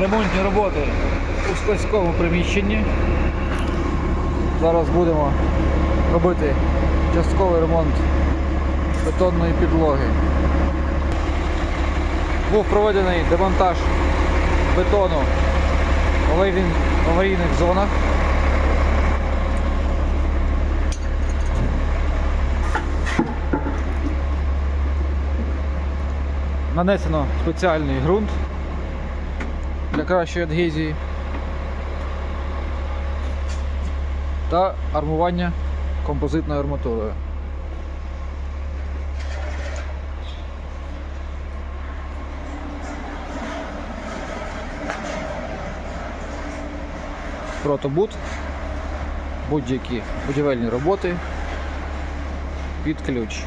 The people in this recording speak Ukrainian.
ремонтні роботи у складському приміщенні. Зараз будемо робити частковий ремонт бетонної підлоги. Був проведений демонтаж бетону в аварійних- зонах. Нанесено спеціальний ґрунт для кращої адгезії та армування композитною арматурою. Протобут, будь-які будівельні роботи під ключ.